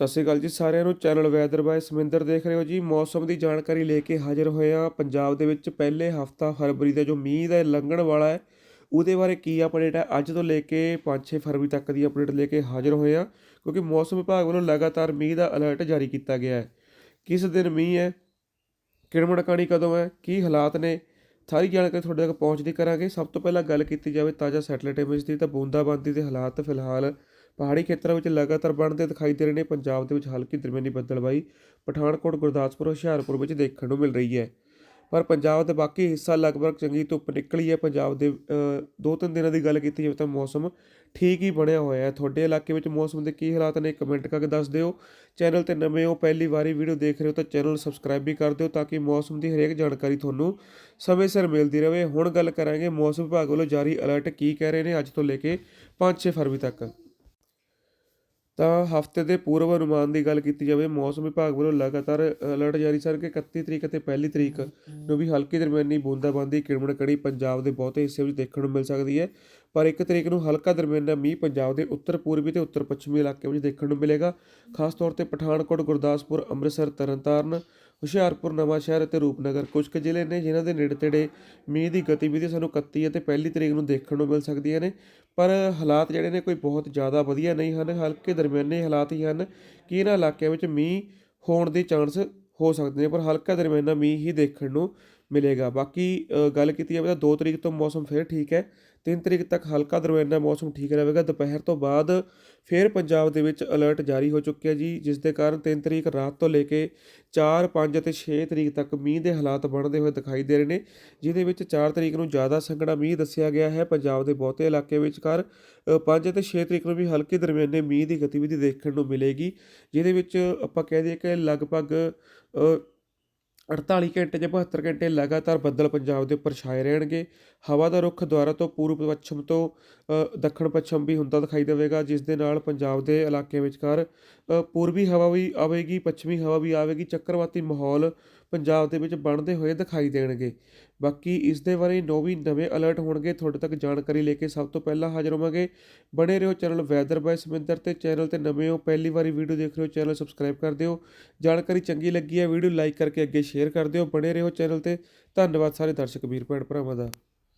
ਸਤਿ ਸ਼੍ਰੀ ਅਕਾਲ ਜੀ ਸਾਰਿਆਂ ਨੂੰ। ਚੈਨਲ ਵੈਦਰ ਬਾਏ ਸਮਿੰਦਰ ਦੇਖ ਰਹੇ ਹੋ ਜੀ। ਮੌਸਮ ਦੀ ਜਾਣਕਾਰੀ ਲੈ ਕੇ ਹਾਜ਼ਰ ਹੋਏ ਹਾਂ। ਪੰਜਾਬ ਦੇ ਵਿੱਚ ਪਹਿਲੇ ਹਫਤਾ ਫਰਵਰੀ ਦਾ ਜੋ ਮੀਂਹ ਦਾ ਲੰਘਣ ਵਾਲਾ ਹੈ, ਉਹਦੇ ਬਾਰੇ ਕੀ ਅਪਡੇਟ ਹੈ? ਅੱਜ ਤੋਂ ਲੈ ਕੇ 5-6 ਫਰਵਰੀ ਤੱਕ ਦੀ ਅਪਡੇਟ ਲੈ ਕੇ ਹਾਜ਼ਰ ਹੋਏ ਹਾਂ। ਕਿਉਂਕਿ ਮੌਸਮ ਵਿਭਾਗ ਵੱਲੋਂ ਲਗਾਤਾਰ ਮੀਂਹ ਦਾ ਅਲਰਟ ਜਾਰੀ ਕੀਤਾ ਗਿਆ ਹੈ। ਕਿਸ ਦਿਨ ਮੀਂਹ ਹੈ? ਕਿੜਮੜਕਾਣੀ ਕਦੋਂ ਹੈ? ਕੀ ਹਾਲਾਤ ਨੇ? ਸਾਰੀ ਜਾਣਕਾਰੀ ਤੁਹਾਡੇ ਤੱਕ ਪਹੁੰਚਦੀ ਕਰਾਂਗੇ। ਸਭ ਤੋਂ ਪਹਿਲਾਂ ਗੱਲ ਕੀਤੀ ਜਾਵੇ ਤਾਜ਼ਾ ਸੈਟਲਾਈਟ ਇਮੇਜ ਦੀ ਤਾਂ ਬੂੰਦਾਬਾਂਦੀ ਦੇ ਹਾਲਾਤ ਫਿਲਹਾਲ ਪਹਾੜੀ ਖੇਤਰਾਂ ਵਿੱਚ ਲਗਾਤਾਰ ਬਣਦੇ ਦਿਖਾਈ ਦੇ ਰਹੇ ਨੇ। ਪੰਜਾਬ ਦੇ ਵਿੱਚ ਹਲਕੀ ਦਰਮਿਆਨੀ ਬੱਦਲਬਾਈ ਪਠਾਨਕੋਟ, ਗੁਰਦਾਸਪੁਰ, ਹੁਸ਼ਿਆਰਪੁਰ ਵਿੱਚ ਦੇਖਣ ਨੂੰ ਮਿਲ ਰਹੀ ਹੈ। ਪਰ ਪੰਜਾਬ ਦੇ ਬਾਕੀ ਹਿੱਸਾ ਲਗਭਗ ਚੰਗੀ ਧੁੱਪ ਨਿਕਲੀ ਹੈ। ਪੰਜਾਬ ਦੇ ਦੋ ਤਿੰਨ ਦਿਨਾਂ ਦੀ ਗੱਲ ਕੀਤੀ ਜਾਵੇ ਤਾਂ ਮੌਸਮ ਠੀਕ ਹੀ ਬਣਿਆ ਹੋਇਆ ਹੈ। ਤੁਹਾਡੇ ਇਲਾਕੇ ਵਿੱਚ ਮੌਸਮ ਦੇ ਕੀ ਹਾਲਾਤ ਨੇ, ਕਮੈਂਟ ਕਰਕੇ ਦੱਸ ਦਿਓ। ਚੈਨਲ ਤੇ ਨਵੇਂ ਹੋ, ਪਹਿਲੀ ਵਾਰੀ ਵੀਡੀਓ ਦੇਖ ਰਹੇ ਹੋ ਤਾਂ ਚੈਨਲ ਸਬਸਕ੍ਰਾਈਬ ਵੀ ਕਰ ਦਿਓ ਤਾਂ ਕਿ ਮੌਸਮ ਦੀ ਹਰੇਕ ਜਾਣਕਾਰੀ ਤੁਹਾਨੂੰ ਸਮੇਂ ਸਿਰ ਮਿਲਦੀ ਰਹੇ ਹੁਣ ਗੱਲ ਕਰਾਂਗੇ ਮੌਸਮ ਵਿਭਾਗ ਵੱਲੋਂ ਜਾਰੀ ਅਲਰਟ ਕੀ ਕਹਿ ਰਹੇ ਨੇ ਅੱਜ ਤੋਂ ਲੈ ਕੇ 5-6 ਫਰਵਰੀ ਤੱਕ। ਤਾਂ ਹਫ਼ਤੇ ਦੇ ਪੂਰਵ ਅਨੁਮਾਨ ਦੀ ਗੱਲ ਕੀਤੀ ਜਾਵੇ, ਮੌਸਮ ਵਿਭਾਗ ਵੱਲੋਂ ਲਗਾਤਾਰ ਅਲਰਟ ਜਾਰੀ ਸਨ ਕਿ 31 ਤਰੀਕ ਅਤੇ 1 ਤਰੀਕ ਨੂੰ ਵੀ ਹਲਕੀ ਦਰਮਿਆਨੀ ਬੂੰਦਾਬਾਂਦੀ ਕਿਣਮਣ ਕੜੀ ਪੰਜਾਬ ਦੇ ਬਹੁਤੇ ਹਿੱਸੇ ਵਿੱਚ ਦੇਖਣ ਨੂੰ ਮਿਲ ਸਕਦੀ ਹੈ। ਪਰ 1 ਤਰੀਕ ਨੂੰ ਹਲਕਾ ਦਰਮਿਆਨਾ ਮੀਂਹ ਪੰਜਾਬ ਦੇ ਉੱਤਰ ਪੂਰਬੀ ਤੇ ਉੱਤਰ ਪੱਛਮੀ ਇਲਾਕੇ ਵਿੱਚ ਦੇਖਣ ਨੂੰ ਮਿਲੇਗਾ। ਖਾਸ ਤੌਰ ਤੇ ਪਠਾਨਕੋਟ, ਗੁਰਦਾਸਪੁਰ, ਅੰਮ੍ਰਿਤਸਰ, ਤਰਨਤਾਰਨ ਹੁਸ਼ਿਆਰਪੁਰ ਨਵਾਂਸ਼ਹਿਰ ਅਤੇ ਰੂਪਨਗਰ। ਕੁਝ ਕੁ ਜ਼ਿਲ੍ਹੇ ਨੇ ਜਿਨ੍ਹਾਂ ਦੇ ਨੇੜੇ ਤੇੜੇ ਮੀਂਹ ਦੀ ਗਤੀਵਿਧੀ ਸਾਨੂੰ 31 ਅਤੇ 1 ਤਰੀਕ ਨੂੰ ਦੇਖਣ ਨੂੰ ਮਿਲ ਸਕਦੀਆਂ ਨੇ। ਪਰ ਹਾਲਾਤ ਜਿਹੜੇ ਨੇ ਕੋਈ ਬਹੁਤ ਜ਼ਿਆਦਾ ਵਧੀਆ ਨਹੀਂ ਹਨ। ਹਲਕੇ ਦਰਮਿਆਨੇ ਹਾਲਾਤ ਹੀ ਹਨ ਕਿ ਇਹਨਾਂ ਇਲਾਕਿਆਂ ਵਿੱਚ ਮੀਂਹ ਹੋਣ ਦੇ ਚਾਂਸ ਹੋ ਸਕਦੇ ਨੇ, ਪਰ ਹਲਕਾ ਦਰਮਿਆਨਾ ਮੀਂਹ ਹੀ ਦੇਖਣ ਨੂੰ ਮਿਲੇਗਾ। ਬਾਕੀ ਗੱਲ ਕੀਤੀ ਜਾਵੇ ਤਾਂ 2 ਤਰੀਕ ਤੋਂ ਮੌਸਮ ਫਿਰ ਠੀਕ ਹੈ। 3 ਤਰੀਕ ਤੱਕ ਹਲਕਾ ਦਰਮਿਆਨਾ ਮੌਸਮ ਠੀਕ ਰਹੇਗਾ। ਦੁਪਹਿਰ ਤੋਂ ਬਾਅਦ ਫਿਰ ਪੰਜਾਬ ਦੇ ਵਿੱਚ ਅਲਰਟ ਜਾਰੀ ਹੋ ਚੁੱਕਿਆ ਜੀ, ਜਿਸ ਦੇ ਕਾਰਨ 3 ਤਰੀਕ ਰਾਤ ਤੋਂ ਲੈ ਕੇ 4 5 ਅਤੇ 6 ਤਰੀਕ ਤੱਕ ਮੀਂਹ ਦੇ ਹਾਲਾਤ ਬਣਦੇ ਹੋਏ ਦਿਖਾਈ ਦੇ ਰਹੇ ਨੇ, ਜਿਹਦੇ ਵਿੱਚ 4 ਤਰੀਕ ਨੂੰ ਜ਼ਿਆਦਾ ਸੰਘਣਾ ਮੀਂਹ ਦੱਸਿਆ ਗਿਆ ਹੈ। ਪੰਜਾਬ ਦੇ ਬਹੁਤੇ ਇਲਾਕੇ ਵਿਚਕਾਰ 5 ਅਤੇ 6 ਤਰੀਕ ਨੂੰ ਵੀ ਹਲਕੇ ਦਰਮਿਆਨੇ ਮੀਂਹ ਦੀ ਗਤੀਵਿਧੀ ਦੇਖਣ ਨੂੰ ਮਿਲੇਗੀ, ਜਿਹਦੇ ਵਿੱਚ ਆਪਾਂ ਕਹਿ ਦਈਏ ਕਿ ਲਗਭਗ ਅ, 48 ਘੰਟੇ ਜਾਂ 72 ਘੰਟੇ ਲਗਾਤਾਰ ਬੱਦਲ ਪੰਜਾਬ ਦੇ ਉੱਪਰ ਛਾਏ ਰਹਿਣਗੇ। ਹਵਾ ਦਾ ਰੁਖ ਦੁਆਰਾ ਤੋਂ ਪੂਰਬ ਪੱਛਮ ਤੋਂ ਦੱਖਣ ਪੱਛਮ ਵੀ ਹੁੰਦਾ ਦਿਖਾਈ ਦੇਵੇਗਾ ਜਿਸ ਦੇ ਨਾਲ ਪੰਜਾਬ ਦੇ ਇਲਾਕਿਆਂ ਵਿਚਕਾਰ ਪੂਰਬੀ ਹਵਾ ਵੀ ਆਵੇਗੀ ਪੱਛਮੀ ਹਵਾ ਵੀ ਆਵੇਗੀ ਚੱਕਰਵਾਤੀ ਮਾਹੌਲ ਪੰਜਾਬ ਦੇ ਵਿੱਚ ਬਣਦੇ ਹੋਏ ਦਿਖਾਈ ਦੇਣਗੇ। ਬਾਕੀ ਇਸ ਦੇ ਬਾਰੇ ਨੋ ਵੀ ਨਵੇਂ ਅਲਰਟ ਹੋਣਗੇ ਤੁਹਾਡੇ ਤੱਕ ਜਾਣਕਾਰੀ ਲੈ ਕੇ ਸਭ ਤੋਂ ਪਹਿਲਾਂ ਹਾਜ਼ਰ ਹੋਵਾਂਗੇ। ਬਣੇ ਰਹੋ ਚੈਨਲ ਵੈਦਰ ਬਾਏ ਸਮਿੰਦਰ ਤੇ ਚੈਨਲ ਤੇ ਨਵੇਂ ਹੋ ਪਹਿਲੀ ਵਾਰੀ ਵੀਡੀਓ ਦੇਖ ਰਹੇ ਹੋ ਚੈਨਲ ਸਬਸਕ੍ਰਾਈਬ ਕਰ ਦਿਓ। ਜਾਣਕਾਰੀ ਚੰਗੀ ਲੱਗੀ ਹੈ ਵੀਡੀਓ ਲਾਈਕ ਕਰਕੇ ਅੱਗੇ ਸ਼ੇਅਰ ਸ਼ੇਅਰ ਕਰ ਦਿਓ ਬਣੇ ਰਹੋ ਚੈਨਲ ਤੇ। ਧੰਨਵਾਦ ਸਾਰੇ ਦਰਸ਼ਕ ਵੀਰ ਭੈਣ ਭਰਾਵਾਂ ਦਾ।